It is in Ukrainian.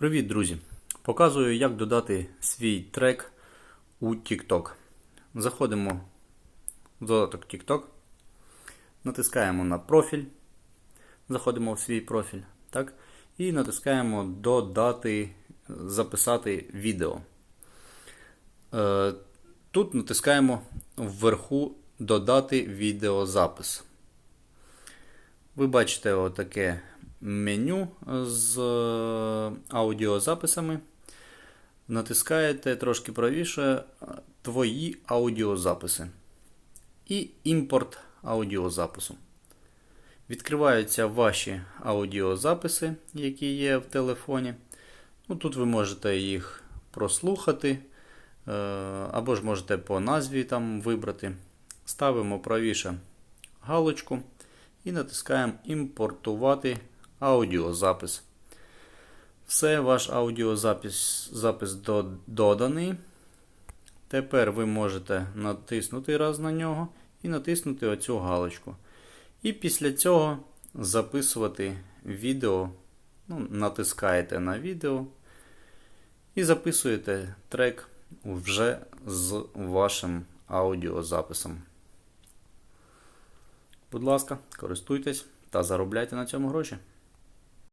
Привіт, друзі! Показую, як додати свій трек у TikTok. Заходимо в додаток TikTok, натискаємо на профіль, заходимо в свій профіль, так, і натискаємо Додати, записати відео. Е, Тут натискаємо вверху Додати відеозапис. Ви бачите отаке меню з е, аудіозаписами. Натискаєте трошки правіше Твої аудіозаписи. І імпорт аудіозапису. Відкриваються ваші аудіозаписи, які є в телефоні. Ну, Тут ви можете їх прослухати, е, або ж можете по назві там вибрати. Ставимо правіше галочку і натискаємо Імпортувати аудіозапис. Все, ваш аудіозапис запис до- доданий. Тепер ви можете натиснути раз на нього і натиснути оцю галочку. І після цього записувати відео. Ну, натискаєте на відео і записуєте трек вже з вашим аудіозаписом. Будь ласка, користуйтесь та заробляйте на цьому гроші.